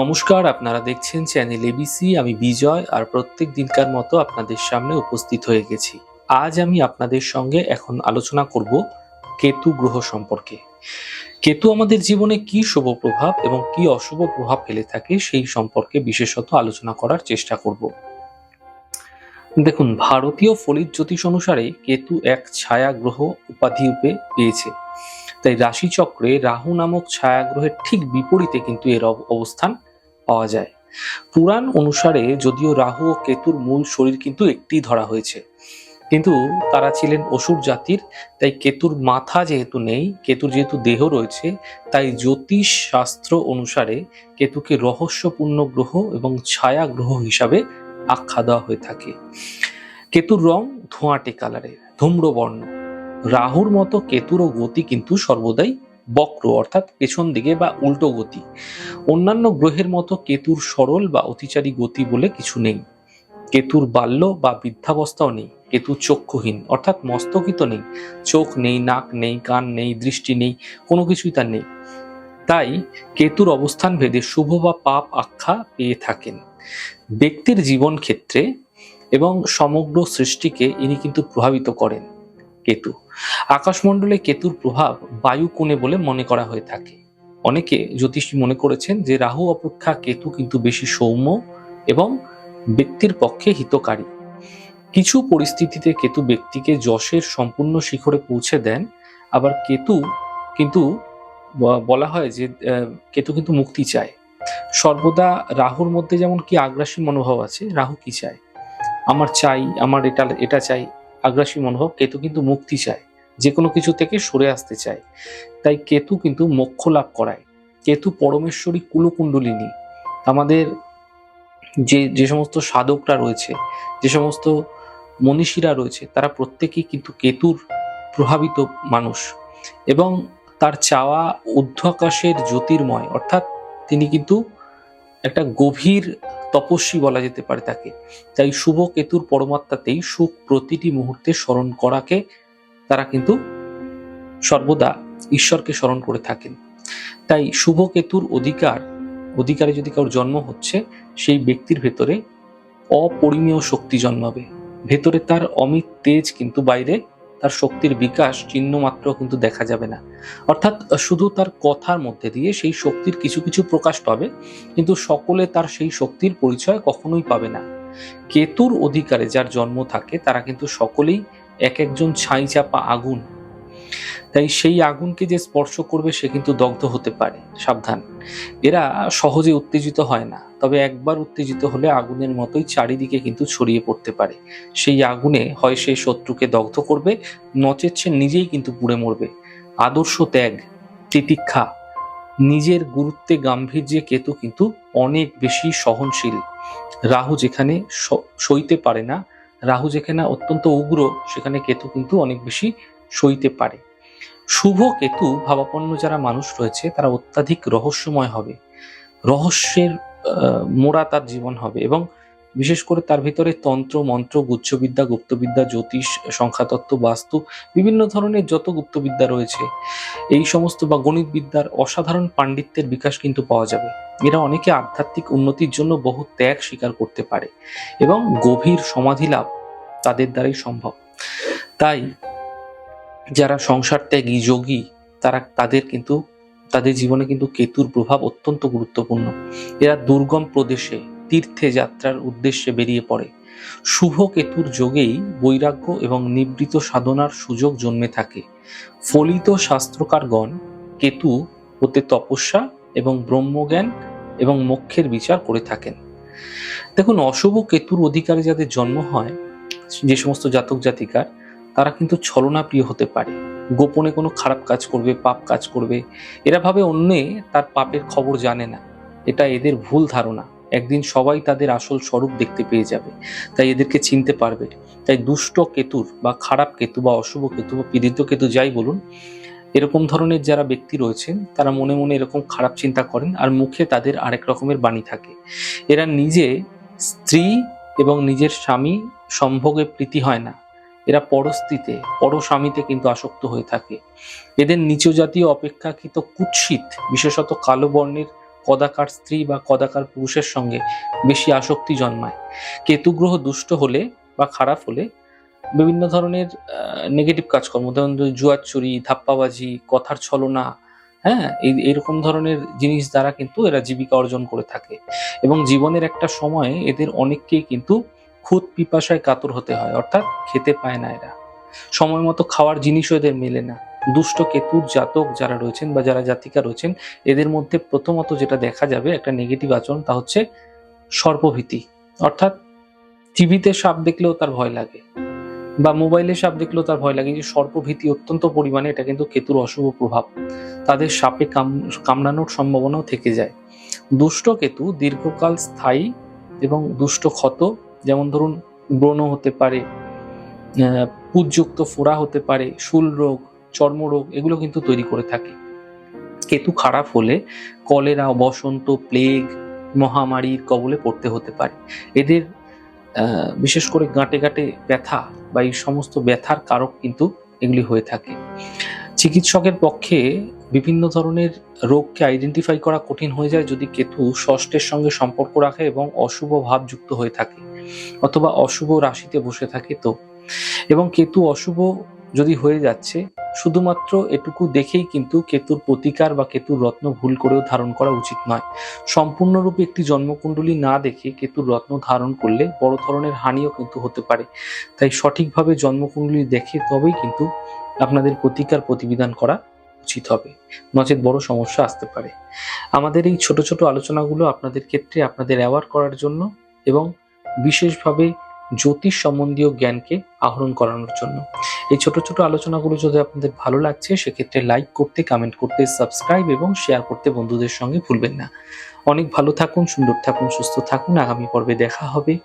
নমস্কার, আপনারা দেখছেন চ্যানেল এবিসি আমি বিজয় আর প্রত্যেক দিনকার মতো আপনাদের সামনে উপস্থিত হয়ে গেছি। আজ আমি আপনাদের সঙ্গে এখন আলোচনা করব কেতু গ্রহ সম্পর্কে। কেতু আমাদের জীবনে কি শুভ প্রভাব এবং কি অশুভ প্রভাব ফেলে থাকে সেই সম্পর্কে বিশেষত আলোচনা করার চেষ্টা করব। দেখুন, ভারতীয় ফলিত জ্যোতিষ অনুসারে কেতু এক ছায়া গ্রহ উপাধি রূপে পেয়েছে। তাই রাশিচক্রে রাহু নামক ছায়াগ্রহের ঠিক বিপরীতে কিন্তু এর অবস্থান পাওয়া যায়। পুরাণ অনুসারে যদিও রাহু ও কেতুর মূল শরীর কিন্তু একটি ধরা হয়েছে। কিন্তু তারা ছিলেন অসুর জাতির, তাই কেতুর মাথা যেহেতু নেই, কেতুর যেহেতু দেহ রয়েছে, তাই জ্যোতিষ শাস্ত্র অনুসারে কেতুকে রহস্যপূর্ণ গ্রহ এবং ছায়া গ্রহ হিসাবে আখ্যা দেওয়া হয়ে থাকে। কেতুর রং ধোঁয়াটে কালারের, ধূম্রবর্ণ। রাহুর মতো কেতুরও গতি কিন্তু সর্বদাই বক্র, অর্থাৎ পেছন দিকে বা উল্টো গতি। অন্যান্য গ্রহের মতো কেতুর সরল বা অতিচারী গতি বলে কিছু নেই। কেতুর বাল্য বা বৃদ্ধাবস্থাও নেই, কেতু চক্ষুহীন, অর্থাৎ মস্তকিত নেই। চোখ নেই, নাক নেই, কান নেই, দৃষ্টি নেই, কোনো কিছুই তার নেই। তাই কেতুর অবস্থান ভেদে শুভ বা পাপ আখ্যা পেয়ে থাকেন। ব্যক্তির জীবন ক্ষেত্রে এবং সমগ্র সৃষ্টিকে ইনি কিন্তু প্রভাবিত করেন, কেতু। আকাশমণ্ডলে কেতুর প্রভাব বায়ু কোণে বলে মনে করা হয়ে থাকে। অনেকে জ্যোতিষী মনে করেছেন যে রাহু অপেক্ষা কেতু কিন্তু বেশি সৌম্য এবং ব্যক্তির পক্ষে হিতকারী। কিছু পরিস্থিতিতে কেতু ব্যক্তিকে যশের সম্পূর্ণ শিখরে পৌঁছে দেন, আবার কেতু কিন্তু বলা হয় যে কেতু কিন্তু মুক্তি চায়। সর্বদা রাহুর মধ্যে যেমন কি আগ্রাসী মনোভাব আছে, রাহু কি চায়? আমার চাই, আমার এটা এটা চাই আগ্রাসী মনোভাব কেতু কিন্তু মুক্তি চায়। যে কোনো কিছু থেকে সরে আসতে চায়। তাই কেতু কিন্তু মোক্ষ লাভ করায়। কেতু পরমেশ্বরী কুলকুণ্ডলিনী। আমাদের যে যে সমস্ত সাধকরা রয়েছে, যে সমস্ত মনীষীরা রয়েছে, তারা প্রত্যেকেই কিন্তু কেতুর প্রভাবিত মানুষ। এবং তার চাওয়া ঊর্ধ্বাকাশের জ্যোতির্ময়, অর্থাৎ তিনি কিন্তু একটা গভীর তপস্বী বলা যেতে পারে তাকে। তাই শুভ কেতুর পরমাত্মাতেই সুখ প্রতিটি মুহূর্তে স্মরণ করাকে তারা কিন্তু সর্বদা ঈশ্বরকে স্মরণ করে থাকেন। তাই শুভ কেতুর অধিকার, অধিকারে যদি কারোর জন্ম হচ্ছে, সেই ব্যক্তির ভেতরে অপরিমেয় শক্তি জন্মাবে। ভেতরে তার অমিত তেজ কিন্তু বাইরে তার শক্তির বিকাশ চিহ্ন মাত্র কিন্তু দেখা যাবে না। অর্থাৎ শুধু তার কথার মধ্যে দিয়ে সেই শক্তির কিছু কিছু প্রকাশ পাবে, কিন্তু সকলে তার সেই শক্তির পরিচয় কখনোই পাবে না। কেতুর অধিকারে যার জন্ম থাকে, তারা কিন্তু সকলেই এক একজন ছাই চাপা আগুন তাই সেই আগুনকে যে স্পর্শ করবে সে কিন্তু দগ্ধ হতে পারে, সাবধান। এরা সহজে উত্তেজিত হয় না, তবে একবার উত্তেজিত হলে আগুনের মতোই চারিদিকে কিন্তু ছড়িয়ে পড়তে পারে। সেই আগুনে হয় সে শত্রুকে দগ্ধ করবে, নচেত সে নিজেই কিন্তু পুড়ে মরবে। আদর্শ ত্যাগ, তিতিক্ষা, নিজের গুরুত্বে গাম্ভীর্যে কেতু কিন্তু অনেক বেশি সহনশীল। রাহু যেখানে সইতে পারে না, রাহু যেখানে অত্যন্ত উগ্র, সেখানে কেতু কিন্তু অনেক বেশি সইতে পারে। শুভ কেতু ভাবাপন্ন যারা মানুষ রয়েছে, তারা অত্যাধিক রহস্যময় হবে। রহস্যের মোড়া তার জীবন হবে এবং বিশেষ করে তার ভিতরে তন্ত্র, মন্ত্র, গুচ্ছবিদ্যা, গুপ্তবিদ্যা, জ্যোতিষ, সংখ্যাতত্ত্ব, বাস্তু, বিভিন্ন ধরনের যত গুপ্তবিদ্যা রয়েছে, এই সমস্ত বা গণিত বিদ্যার অসাধারণ পাণ্ডিত্যের বিকাশ কিন্তু পাওয়া যাবে। এরা অনেকে আধ্যাত্মিক উন্নতির জন্য বহু ত্যাগ স্বীকার করতে পারে এবং গভীর সমাধি লাভ তাদের দ্বারাই সম্ভব। তাই যারা সংসার ত্যাগী, যোগী, তারা তাদের কিন্তু, তাদের জীবনে কিন্তু কেতুর প্রভাব অত্যন্ত গুরুত্বপূর্ণ। এরা দুর্গম প্রদেশে, তীর্থে যাত্রার উদ্দেশ্যে বেরিয়ে পড়ে। শুভ কেতুর যোগেই বৈরাগ্য এবং নিবৃত সাধনার সুযোগ জন্মে থাকে। ফলিত শাস্ত্রকারগণ কেতু হতে তপস্যা এবং ব্রহ্মজ্ঞান এবং মোক্ষের বিচার করে থাকেন। দেখুন, অশুভ কেতুর অধিকারে যাদের জন্ম হয়, যে সমস্ত জাতক জাতিকার তারা কিন্তু ছলনাপ্রিয় হতে পারে। গোপনে কোনো খারাপ কাজ করবে, পাপ কাজ করবে। এরা ভাবে অন্যে তার পাপের খবর জানে না। এটা এদের ভুল ধারণা। একদিন সবাই তাদের আসল স্বরূপ দেখতে পেয়ে যাবে। তাই এদেরকে চিনতে পারবে। তাই দুষ্ট কেতুর বা খারাপ কেতু বা অশুভ কেতু বা পীড়িত কেতু যাই বলুন, এরকম ধরনের যারা ব্যক্তি রয়েছেন, তারা মনে মনে এরকম খারাপ চিন্তা করেন আর মুখে তাদের আরেক রকমের বাণী থাকে। এরা নিজে স্ত্রী এবং নিজের স্বামী সম্ভোগে প্রীতি হয় না। এরা পরস্ত্রীতে পরস্বামীতে কিন্তু আসক্ত হয়ে থাকে। এদের নিচ জাতীয় অপেক্ষাকৃত কুৎসিত, বিশেষত কালো বর্ণের কদাকার স্ত্রী বা কদাকার পুরুষের সঙ্গে বেশি আসক্তি জন্মায়। কেতুগ্রহ দুষ্ট হলে বা খারাপ হলে বিভিন্ন ধরনের নেগেটিভ কাজকর্ম, ধরুন জুয়ার চুরি, ধাপ্পাবাজি, কথার ছলনা হ্যাঁ এই, এরকম ধরনের জিনিস দ্বারা কিন্তু এরা জীবিকা অর্জন করে থাকে। এবং জীবনের একটা সময়ে এদের অনেককেই কিন্তু খুদ পিপাসায় কাতর হতে হয়, অর্থাৎ খেতে পায় না এরা। সময় মতো খাওয়ার জিনিসও এদের মেলে না। দুষ্ট কেতুর জাতক যারা রয়েছেন বা যারা জাতিকা রয়েছেন, এদের মধ্যে প্রথমত যেটা দেখা যাবে, একটা নেগেটিভ আচরণ, তা হচ্ছে সর্পভীতি। অর্থাৎ টিভিতে সাপ দেখলেও তার ভয় লাগে বা মোবাইলে সাপ দেখলেও তার ভয় লাগে। যে সর্পভীতি অত্যন্ত পরিমাণে, এটা কিন্তু কেতুর অশুভ প্রভাব। তাদের সাপে কাম, কামড়ানোর সম্ভাবনাও থেকে যায়। দুষ্ট কেতু দীর্ঘকাল স্থায়ী এবং দুষ্ট ক্ষত যেমন ধরুন ব্রণ হতে পারে পুজযুক্ত ফোড়া হতে পারে, শুল রোগ চর্মরোগ এগুলো কিন্তু তৈরি করে থাকে। কেতু খারাপ হলে কলেরা, বসন্ত, প্লেগ, মহামারীর কবলে পড়তে হতে পারে। এদের বিশেষ করে গাঁটে গাঁটে ব্যথা বা এই সমস্ত ব্যথার কারক কিন্তু এগুলি হয়ে থাকে। চিকিৎসকের পক্ষে বিভিন্ন ধরনের রোগকে আইডেন্টিফাই করা কঠিন হয়ে যায় যদি কেতু ষষ্ঠের সঙ্গে সম্পর্ক রাখে এবং অশুভ ভাব যুক্ত হয়ে থাকে। অথবা অশুভ রাশিতে বসে থাকে তো। এবং কেতু অশুভ যদি হয়ে যাচ্ছে, শুধুমাত্র এটুকু দেখেই কিন্তু কেতুর প্রতিকার বা কেতুর রত্ন ভুল করেও ধারণ করা উচিত নয়। সম্পূর্ণরূপে একটি জন্মকুণ্ডলী না দেখে কেতুর রত্ন ধারণ করলে বড় ধরনের হানিও কিন্তু হতে পারে। তাই সঠিকভাবে জন্মকুণ্ডলী দেখে তবেই কিন্তু আপনাদের প্রতিকার প্রতিবিধান করা উচিত হবে। নচেত বড় সমস্যা আসতে পারে। আমাদের এই ছোট ছোট আলোচনাগুলো আপনাদের ক্ষেত্রে আপনাদের অ্যাওয়ার করার জন্য এবং বিশেষভাবে জ্যোতিষ সম্বন্ধীয় জ্ঞানকে আহরণ করানোর জন্য। এই ছোট ছোট আলোচনাগুলো যদি আপনাদের ভালো লাগছে, সেক্ষেত্রে লাইক করতে কমেন্ট করতে সাবস্ক্রাইব এবং শেয়ার করতে বন্ধুদের সঙ্গে ভুলবেন না। অনেক ভালো থাকুন, সুন্দর থাকুন, সুস্থ থাকুন। আগামী পর্বে দেখা হবে।